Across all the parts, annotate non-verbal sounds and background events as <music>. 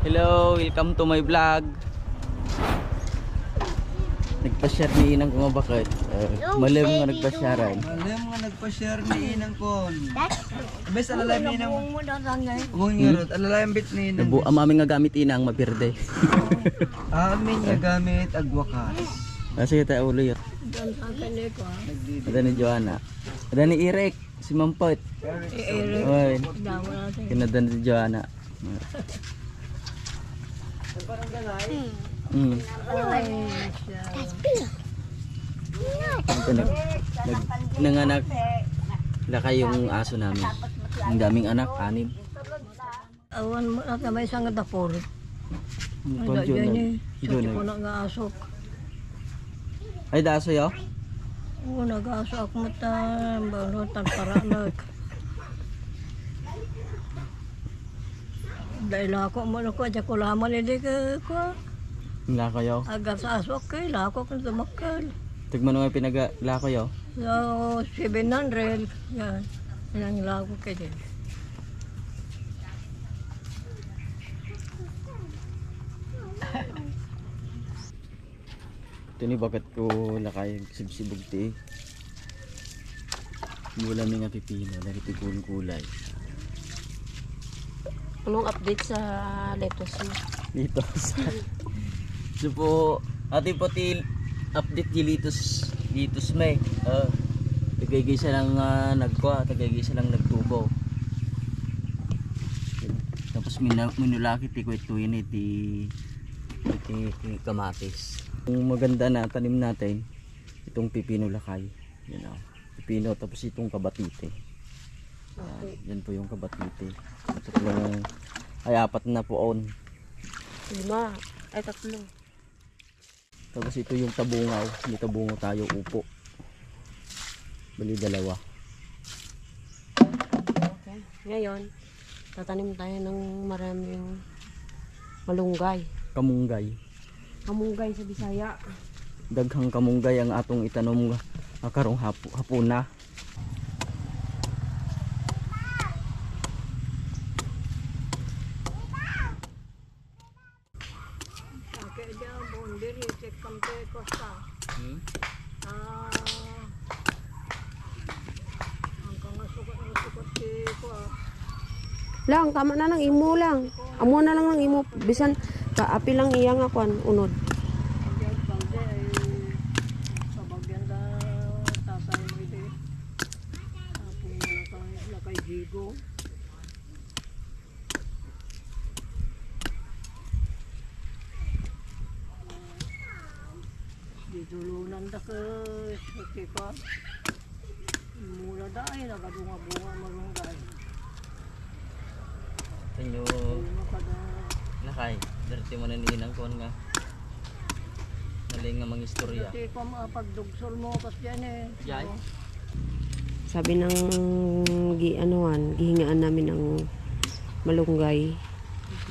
Hello, welcome to my vlog. Nagpa-share ni Inang kung bakit. Uh, malam nga nagpa-sharean. Alam nga nagpa-share ni Inang kon. Bes alalay ni Inang. mo na tanay. Kung nga ron, alalay ang bit ni Inang. Nabu ang aming nga gamit Inang mapirde. <laughs> Amin nga gamit agwakas. Ah, sige tayo ulo yun. Kanito. Ada ni Joanna. Ada ni Irek, si Mampot. Iere. Oy, Dawa natin. kinada ni Joanna. <laughs> Hmm. Ay, siya. Ito nag, nag nanganak laki yung aso namin. Ang daming anak, anim. Awan mo na may isang dapol. Ano Ay, pa, da dyan Jonah? eh. Sa Jonah. ko nag-aasok. Ay, daso yo? Oo, nag-aasok mo ta. Bano, tagparanag. <laughs> Dahil ako mo na ko, dyan ko laman hindi ka ko. Lako yo. Agad sa asok kay, lako ko tumakal. Tigman nga pinaga lako yo. So, 700. Yan. Yan ang lako kay din. Ito ni bakit ko lakay sibsibog ti. Mula mi nga pipino, dahil tikun kulay. Anong update sa lettuce mo? Dito sa... so po, ati po ti update di litos, litos may. Uh, tagaygay siya lang uh, nagkwa, tagaygay siya lang nagtubo. Tapos minulaki ti ko ito yun eh, ti, ti, ti kamatis. Ang maganda na tanim natin, itong pipino lakay. Yan o. Pipino, tapos itong kabatite. Yan, yan po yung kabatite. Tatlong, ay apat na po on. Lima. Ay, tatlo. Tapos ito yung tabungaw. May tabungaw tayo upo. Bali dalawa. Okay. Ngayon, tatanim tayo ng maraming malunggay. Kamunggay. Kamunggay sa Bisaya. Daghang kamunggay ang atong itanom nga karong hapo, hapuna. Kaya dyan, bundiri, check kampe, kosta. Hmm? Ah, ang kangasukot ng sukot si ko ah. Lang, tama na lang. Imo lang. Amo na lang ng imo. Bisan, kaapi lang iya nga kwan. Unod. Ang dyan kampe ay sa bagyan da tatay mo ito. Tapos lakay, lakay higo. Ditulunan da ka sa tika. Mula da ay nagadunga-bunga marunggay. Tanyo Ano ka da lakay. Darte mo na ninang kon nga. Naling nga mga istorya. Hindi ko mapagdugsol mo kas dyan eh. Jay? Sabi ng gi anuan, gihingaan namin ng malunggay.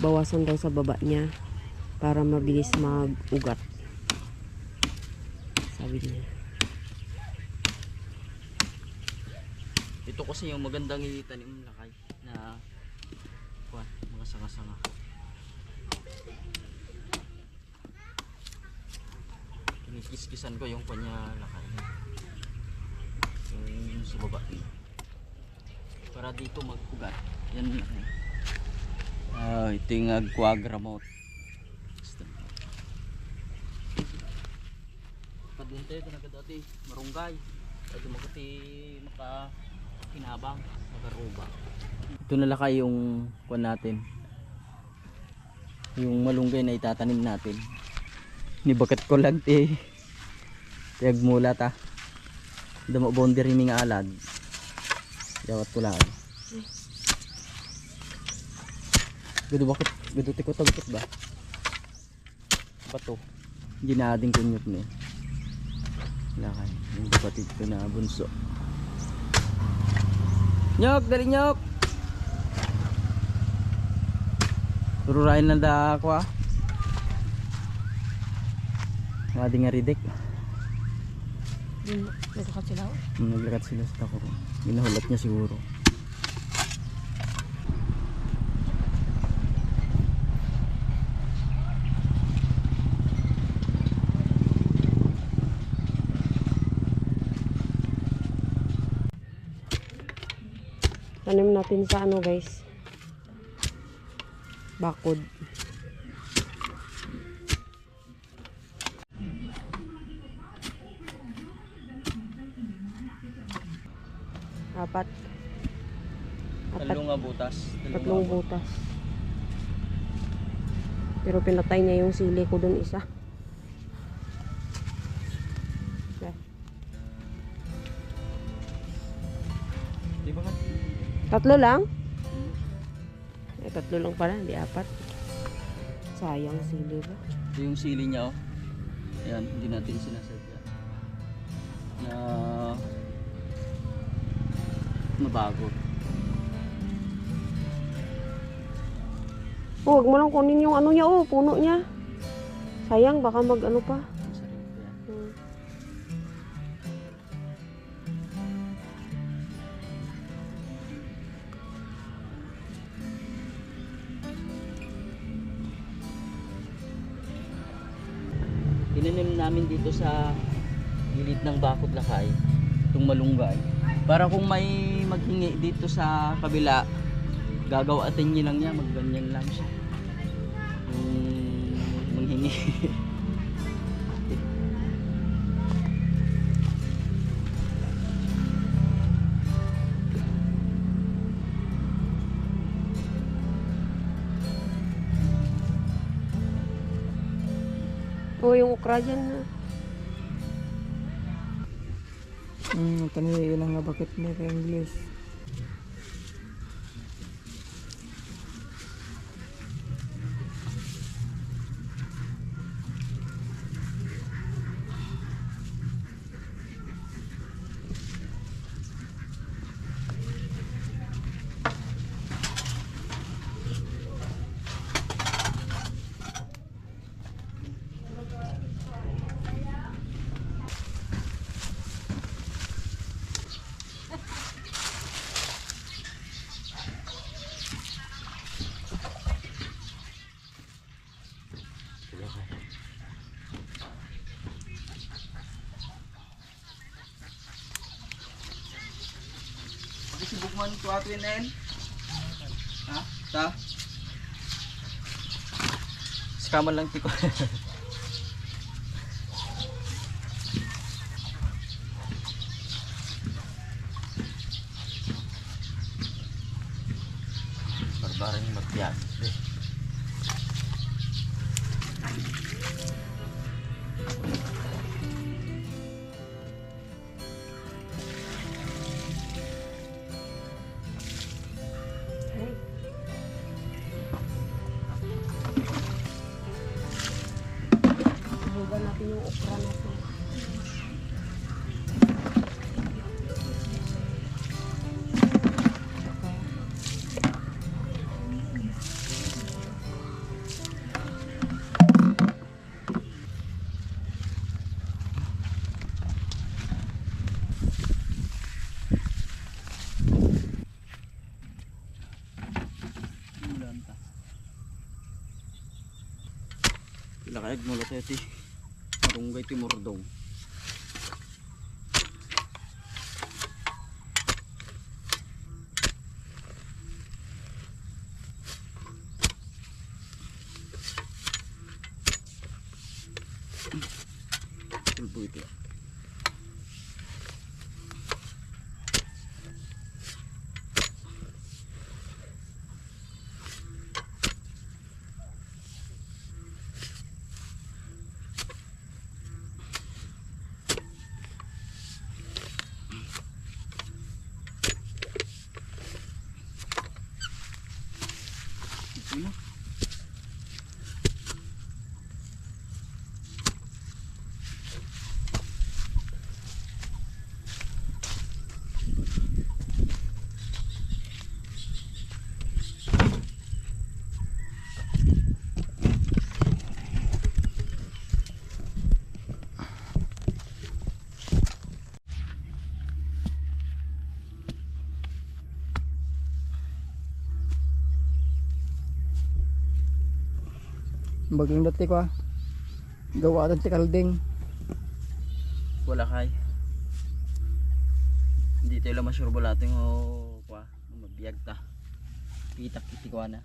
Bawasan daw sa baba niya para mabilis mag-ugat. Sabi niya. Ito kasi yung magandang itanim lakay na kuan, mga sanga-sanga. Kinikiskisan ko yung kanya lakay. Yung sa baba. Para dito mag-ugat. Yan lakay. Ah, ito yung agquagra remote. Padunte ito na dati marunggay. Ito makati maka kinabang, nagaruba. Ito na lakay yung kuan natin. Yung malunggay na itatanim natin. Ni bakat ko lang ti. Tiyag mula ta. Damo boundary mi nga alad. Jawat ko lang. Gudo bakit? Gudo ti ko tabukot ba? Bato. Ginading kunyot ni. Lakay. Yung kapatid ko na bunso. Nyok, dali nyok. Tururain na da ako ah. Mga di nga ridik. Yun, nagkakat sila. Hmm, Naglakad sila sa tako. Ginahulat niya siguro. Tanim natin sa ano guys. Bakod. Apat. Apat. Tatlong butas. Tatlong butas. Pero pinatay niya yung sili ko dun isa. Tatlo lang? Eh, tatlo lang pala, hindi apat. Sayang sili ba? Ito yung sili niya oh. Ayan, hindi natin sinasadya. Na mabago. Oh, wag mo lang kunin yung ano niya, oh, puno niya. Sayang, baka mag ano pa. Dito sa gilid ng bakod lakay, itong malunggay. Para kung may maghingi dito sa kabila, gagawatin niyo lang niya, magganyan lang siya. Yung manghingi. Oh, yung okra dyan na. Hmm, tani ilang nga bakit ni English. Man to ato yun Ha? Ta? Skaman lang tiko. <laughs> Kayag mula tayo ti. Marunggay ti mordong. Tulbo. Ito na. Baging dati ko ah. Gawa dati kalding. Wala kay. Hindi tayo lang masyurbo natin o kwa. Mag biyag ta pitak kiti ko na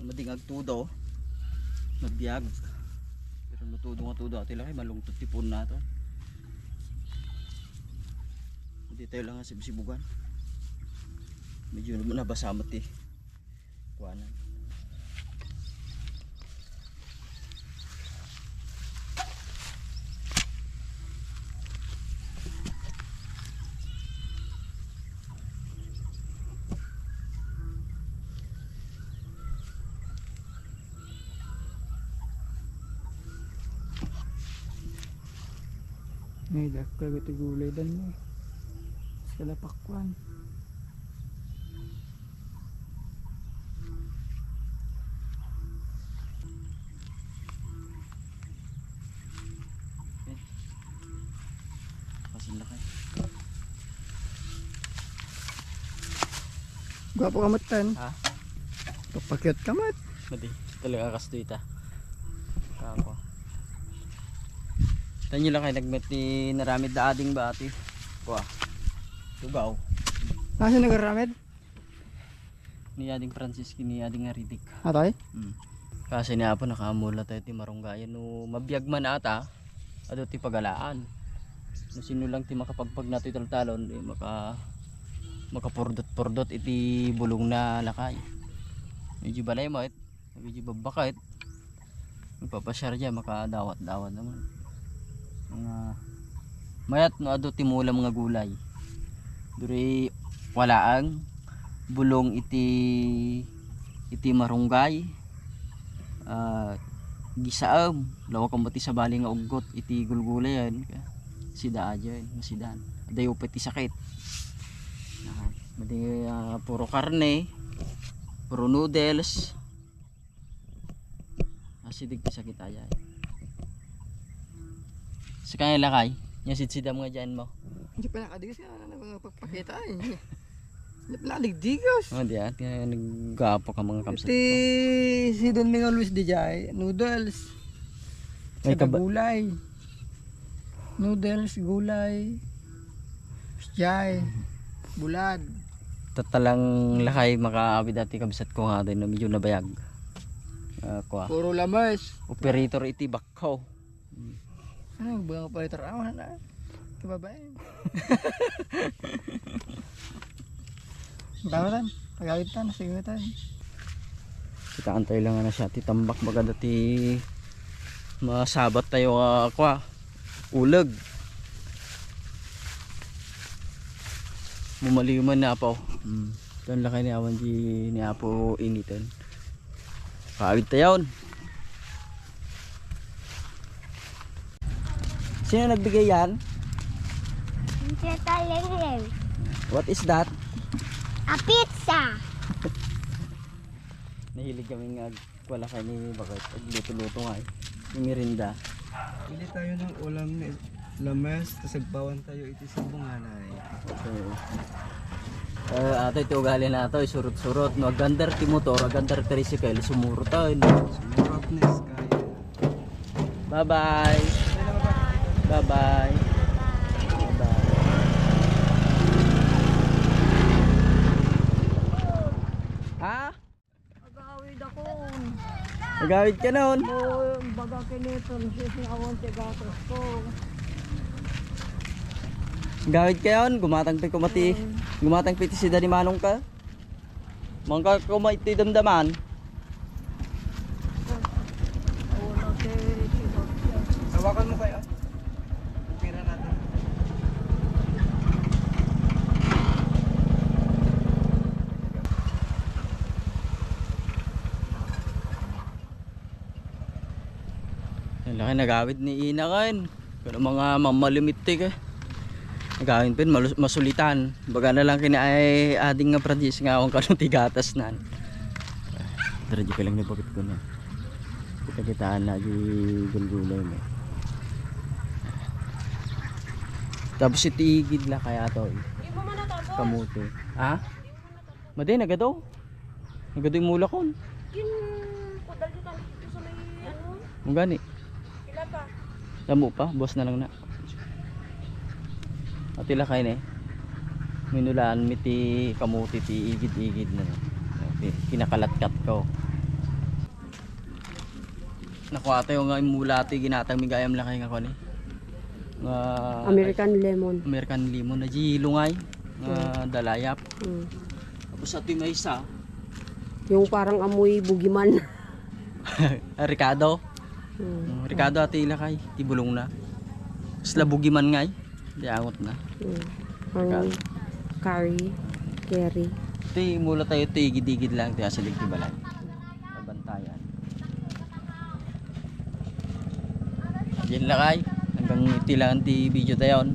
namading agtudo nabiyag pero natudo nga tudo ati lang malungtot tipon na to hindi tayo lang sibsibugan medyo nabasamot eh kuhanan May dakka ito gulay dan. Sa lapakwan. Pasin lakay. Gwapo kamat tan. Ha? Papakyot kamat. Madi, talaga kasto ita. Tanyo lang kayo nagmet ni naramid da ading ba ati? Kuha. Tugaw. Nasa nagaramid? Ni ading Francis ni ading Aridik. Atay? Mm. Kasi niya po nakamula tayo ti marunggayan no mabiyag man ata. Ado ti pagalaan. No sino lang ti makapagpag nato talon di maka makapurdot-purdot iti bulong na lakay. Medyo balay mo it. Medyo babakit. Magpapasyar dyan makadawat-dawat naman. Mga mayat no ado ti mula mga gulay. Duri walaang bulong iti iti marunggay ah gisaam. Lawa kang bati sa bali nga ugot iti gulgulay yan sida aja yan masidan. Dayo pa iti sakit. Ah, madi ah, puro karne puro noodles. Asidig ti sakit aja sa kanya lakay yung sitsidam nga dyan mo Hindi pa nakadigas nga na pagpakita eh. Hindi pa nakadigdigas. oh di at nga naggapo ka mga kamsat Iti si Don Miguel Luis de Jai, noodles. May kaba- gulay. Noodles, gulay. Jai. Bulad. tatalang lakay makaabid dati kabisat ko nga din na medyo nabayag uh, kuha Puro lamas. operator iti bakko Ano, buang pa ito rawan na. Kababae. <laughs> Tawatan. Pagawit tan, sigatan. kita antay lang na siya titambak maganda ti masabat tayo uh, kwa ulag mumaliman na po mm. doon lakay ni awan di ni apo initan kaawid tayon sino nagbigay yan Tatalengeng. what is that A pizza. nahilig kami nga wala kay ni bakit luto-luto nga eh yung mirinda Pili tayo ng ulam ni lamas, tapos agpawan tayo iti sa bunganay. So, uh, ato ito ugali na ito, surut-surut. No, agandar ti motor, agandar tricycle, sumurot tayo. Sumurotness kaya. Bye-bye. Bye-bye. Bye-bye. Ha? Agawid ako. Nagawid ka noon. Mo, baga kinito, sisingawon ti gatos ko. Gawid ka yun, gumatang pa kumati. Gumatang piti si Dani Manong ka. Mangka kumaiti damdaman. Wala ti sinokya. Hawakan mo kayo. Pira natin. Ang laki nagawid ni Ina kan. Pero mga mamalimiti ka. Nagawin pin masulitan. Baga na lang kina ay ading nga pradis nga akong kanong tigatas nan. Dara di ka lang nabagit ko na. Kita kitaan na di gulgulay mo. Tapos itigid la kaya to. eh. Kamuti. Ha? Madi nagado. Nagado yung mula kon. Yun, kudal dito sa may ano, Ang gani. Damo pa, boss na lang na. Atila kayo na eh. Minulaan mi ti kamuti ti igid-igid na. Okay, kinakalatkat ko. Nakuha tayo nga mula ti ginatang mi gayam lang kay nga ko ni. Nga American lemon. American lemon na di lungay nga dalayap. Mm. Tapos sa may isa, Yung parang amoy bugiman. <laughs> Ricardo. Mm. Ricardo ati ilakay, ti bulong na. Slabugi man ngay. Di angot na. Mm. Ang curry, curry. Ti mula tayo ti igid-igid lang ti asilig ti balay. Nabantayan. Diyan lakay. Hanggang iti lang ti video tayon.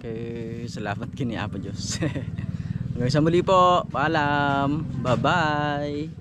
Kay salamat kini Apo Diyos. <laughs> Hanggang sa muli po. Paalam. Bye-bye.